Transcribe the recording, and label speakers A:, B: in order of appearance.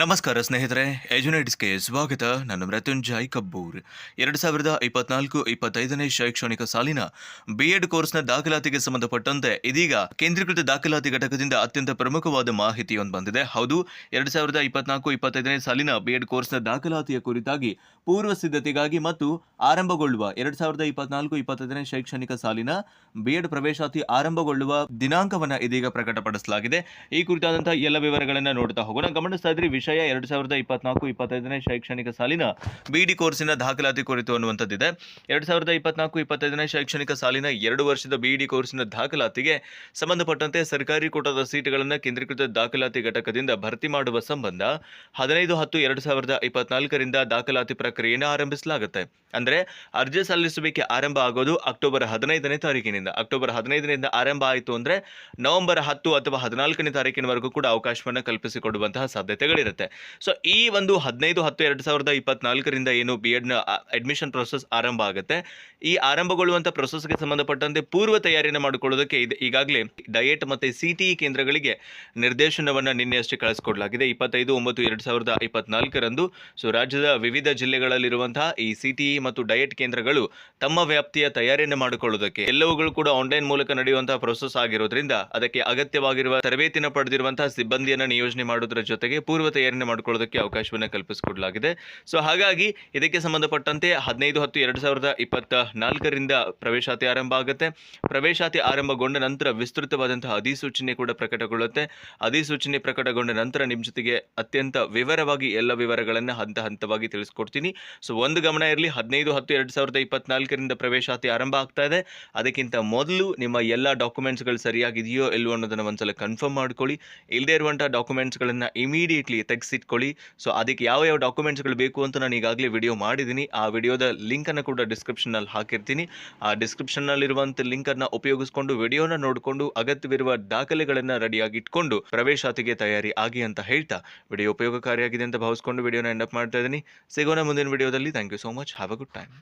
A: ನಮಸ್ಕಾರ ಸ್ನೇಹಿತರೆ, ಎಜುನೇಟ್ಸ್ಗೆ ಸ್ವಾಗತ. ನಾನು ಮೃತ್ಯುಂಜಯ್ ಕಬ್ಬೂರ್. ಎರಡು ಸಾವಿರದ ಇಪ್ಪತ್ನಾಲ್ಕು ಇಪ್ಪತ್ತೈದನೇ ಶೈಕ್ಷಣಿಕ ಸಾಲಿನ ಬಿ ಎಡ್ ಕೋರ್ಸ್ನ ದಾಖಲಾತಿಗೆ ಸಂಬಂಧಪಟ್ಟಂತೆ ಇದೀಗ ಕೇಂದ್ರೀಕೃತ ದಾಖಲಾತಿ ಘಟಕದಿಂದ ಅತ್ಯಂತ ಪ್ರಮುಖವಾದ ಮಾಹಿತಿಯೊಂದು ಬಂದಿದೆ. ಹೌದು, ಎರಡು ಸಾವಿರದ ಇಪ್ಪತ್ನಾಲ್ಕು ಇಪ್ಪತ್ತೈದನೇ ಸಾಲಿನ ಬಿ ಎಡ್ ಕೋರ್ಸ್ನ ದಾಖಲಾತಿಯ ಕುರಿತಾಗಿ ಪೂರ್ವ ಸಿದ್ಧತೆಗಾಗಿ ಮತ್ತು ಆರಂಭಗೊಳ್ಳುವ ಎರಡು ಸಾವಿರದ ಇಪ್ಪತ್ನಾಲ್ಕು ಇಪ್ಪತ್ತೈದನೇ ಶೈಕ್ಷಣಿಕ ಸಾಲಿನ ಬಿ ಎಡ್ ಪ್ರವೇಶಾತಿ ಆರಂಭಗೊಳ್ಳುವ ದಿನಾಂಕವನ್ನು ಇದೀಗ ಪ್ರಕಟಪಡಿಸಲಾಗಿದೆ. ಈ ಕುರಿತಾದಂತಹ ಎಲ್ಲ ವಿವರಗಳನ್ನು ನೋಡ್ತಾ ಹೋಗೋಣ. ಗಮನಿಸ್ತಾ ವಿಷಯ ಎರಡು ಸಾವಿರದ ಇಪ್ಪತ್ನಾಲ್ಕು ಇಪ್ಪತ್ತೈದನೇ ಶೈಕ್ಷಣಿಕ ಸಾಲಿನ ಬಿ ಡಿ ಕೋರ್ಸಿನ ದಾಖಲಾತಿ ಕುರಿತು ಅನ್ನುವಂಥದ್ದಿದೆ. ಎರಡು ಸಾವಿರದ ಇಪ್ಪತ್ನಾಲ್ಕು ಇಪ್ಪತ್ತೈದನೇ ಶೈಕ್ಷಣಿಕ ಸಾಲಿನ ಎರಡು ವರ್ಷದ ಬಿ ಡಿ ಕೋರ್ಸಿನ ದಾಖಲಾತಿಗೆ ಸಂಬಂಧಪಟ್ಟಂತೆ ಸರ್ಕಾರಿ ಕೋಟಾದ ಸೀಟುಗಳನ್ನು ಕೇಂದ್ರೀಕೃತ ದಾಖಲಾತಿ ಘಟಕದಿಂದ ಭರ್ತಿ ಮಾಡುವ ಸಂಬಂಧ ಹದಿನೈದು ಹತ್ತು ಎರಡು ಸಾವಿರದ ಇಪ್ಪತ್ನಾಲ್ಕರಿಂದ ದಾಖಲಾತಿ ಪ್ರಕ್ರಿಯೆಯನ್ನು ಆರಂಭಿಸಲಾಗುತ್ತೆ. ಅಂದರೆ ಅರ್ಜಿ ಸಲ್ಲಿಸುವಿಕೆ ಆರಂಭ ಆಗೋದು ಅಕ್ಟೋಬರ್ ಹದಿನೈದನೇ ತಾರೀಕಿನಿಂದ. ಅಕ್ಟೋಬರ್ ಹದಿನೈದರಿಂದ ಆರಂಭ ಆಯಿತು ಅಂದರೆ ನವೆಂಬರ್ ಹತ್ತು ಅಥವಾ ಹದಿನಾಲ್ಕನೇ ತಾರೀಕಿನವರೆಗೂ ಕೂಡ ಅವಕಾಶವನ್ನು ಕಲ್ಪಿಸಿಕೊಡುವಂತಹ ಸಾಧ್ಯತೆಗಳಿರುತ್ತೆ. ಸೊ ಈ ಒಂದು ಹದಿನೈದು ಹತ್ತು ಎರಡು ಸಾವಿರದ ಇಪ್ಪತ್ನಾಲ್ಕರಿಂದ ಏನು ಬಿ ಎಡ್ನ ಅಡ್ಮಿಷನ್ ಪ್ರೊಸೆಸ್ ಆರಂಭ ಆಗುತ್ತೆ. ಈ ಆರಂಭಗೊಳ್ಳುವಂಥ ಪ್ರೊಸೆಸ್ಗೆ ಸಂಬಂಧಪಟ್ಟಂತೆ ಪೂರ್ವ ತಯಾರಿಯನ್ನು ಮಾಡಿಕೊಳ್ಳೋದಕ್ಕೆ ಇದು. ಈಗಾಗಲೇ ಡಯೆಟ್ ಮತ್ತು ಸಿ ಟಿ ಇ ಕೇಂದ್ರಗಳಿಗೆ ನಿರ್ದೇಶನವನ್ನು ನಿನ್ನೆ ಅಷ್ಟೇ ಕಳಿಸ್ಕೊಡ್ಲಾಗಿದೆ. ಇಪ್ಪತ್ತೈದು, ಒಂಬತ್ತು, ಎರಡು ಸಾವಿರದ ಇಪ್ಪತ್ನಾಲ್ಕರಂದು ಸೊ, ರಾಜ್ಯದ ವಿವಿಧ ಜಿಲ್ಲೆಗಳಲ್ಲಿರುವಂತಹ ಈ ಸಿ ಟಿ ಇ ಮತ್ತು ಡಯೆಟ್ ಕೇಂದ್ರಗಳು ತಮ್ಮ ವ್ಯಾಪ್ತಿಯ ತಯಾರಿಯನ್ನು ಮಾಡಿಕೊಳ್ಳೋದಕ್ಕೆ ಎಲ್ಲವುಗಳು ಕೂಡ ಆನ್ಲೈನ್ ಮೂಲಕ ನಡೆಯುವಂತಹ ಪ್ರೊಸೆಸ್ ಆಗಿರೋದ್ರಿಂದ ಅದಕ್ಕೆ ಅಗತ್ಯವಾಗಿರುವ ತರಬೇತಿನ ಪಡೆದಿರುವಂತಹ ಸಿಬ್ಬಂದಿಯನ್ನು ನಿಯೋಜನೆ ಮಾಡುವುದರ ಜೊತೆಗೆ ಪೂರ್ವ ತಯಾರಿಯನ್ನು ಮಾಡಿಕೊಳ್ಳೋದಕ್ಕೆ ಅವಕಾಶವನ್ನು ಕಲ್ಪಿಸಿಕೊಡಲಾಗಿದೆ. ಸೊ ಹಾಗಾಗಿ ಇದಕ್ಕೆ ಸಂಬಂಧಪಟ್ಟಂತೆ ಹದಿನೈದು ಹತ್ತು ಎರಡು ಸಾವಿರದ ಇಪ್ಪತ್ತ ನಾಲ್ಕರಿಂದ ಪ್ರವೇಶಾತಿ ಆರಂಭ ಆಗುತ್ತೆ. ಪ್ರವೇಶಾತಿ ಆರಂಭಗೊಂಡ ನಂತರ ವಿಸ್ತೃತವಾದಂತಹ ಅಧಿಸೂಚನೆ ಕೂಡ ಪ್ರಕಟಗೊಳ್ಳುತ್ತೆ. ಅಧಿಸೂಚನೆ ಪ್ರಕಟಗೊಂಡ ನಂತರ ನಿಮ್ಮ ಜೊತೆಗೆ ಅತ್ಯಂತ ವಿವರವಾಗಿ ಎಲ್ಲ ವಿವರಗಳನ್ನು ಹಂತ ಹಂತವಾಗಿ ತಿಳಿಸ್ಕೊಡ್ತೀನಿ. ಸೊ ಒಂದು ಗಮನ ಇರಲಿ, ಹದಿನೈದು ಹತ್ತು ಎರಡು ಸಾವಿರದ ಇಪ್ಪತ್ನಾಲ್ಕರಿಂದ ಪ್ರವೇಶಾತಿ ಆರಂಭ ಆಗ್ತಾ ಇದೆ. ಅದಕ್ಕಿಂತ ಮೊದಲು ನಿಮ್ಮ ಎಲ್ಲ ಡಾಕ್ಯುಮೆಂಟ್ಸ್ಗಳು ಸರಿಯಾಗಿದೆಯೋ ಇಲ್ವೋ ಅನ್ನೋದನ್ನು ಒಂದ್ಸಲ ಕನ್ಫರ್ಮ್ ಮಾಡ್ಕೊಳ್ಳಿ. ಇಲ್ಲದೇ ಇರುವಂಥ ಡಾಕ್ಯುಮೆಂಟ್ಸ್ಗಳನ್ನು ಇಮಿಡಿಯೇಟ್ಲಿ ತೆಗೆಸಿಟ್ಕೊಳ್ಳಿ. ಸೊ ಅದಕ್ಕೆ ಯಾವ ಯಾವ ಡಾಕ್ಯುಮೆಂಟ್ಸ್ಗಳು ಬೇಕು ಅಂತ ನಾನು ಈಗಾಗಲೇ ವಿಡಿಯೋ ಮಾಡಿದ್ದೀನಿ. ಆ ವಿಡಿಯೋದ ಲಿಂಕನ್ನು ಕೂಡ ಡಿಸ್ಕ್ರಿಪ್ಷನಲ್ಲಿ ಹಾಕಿರ್ತೀನಿ. ಆ ಡಿಸ್ಕ್ರಿಪ್ಷನ್ನಲ್ಲಿರುವಂಥ ಲಿಂಕನ್ನು ಉಪಯೋಗಿಸ್ಕೊಂಡು ವಿಡಿಯೋನ ನೋಡಿಕೊಂಡು ಅಗತ್ಯವಿರುವ ದಾಖಲೆಗಳನ್ನು ರೆಡಿಯಾಗಿ ಇಟ್ಕೊಂಡು ಪ್ರವೇಶಾತಿಗೆ ತಯಾರಿ ಆಗಿ ಅಂತ ಹೇಳ್ತಾ ವಿಡಿಯೋ ಉಪಯೋಗಕಾರಿಯಾಗಿದೆ ಅಂತ ಭಾವಿಸ್ಕೊಂಡು ವಿಡಿಯೋನ ಎಂಡಪ್ ಮಾಡ್ತಾ ಇದ್ದೀನಿ. ಸಿಗೋಣ ಮುಂದಿನ ವಿಡಿಯೋದಲ್ಲಿ thank you so much have a good time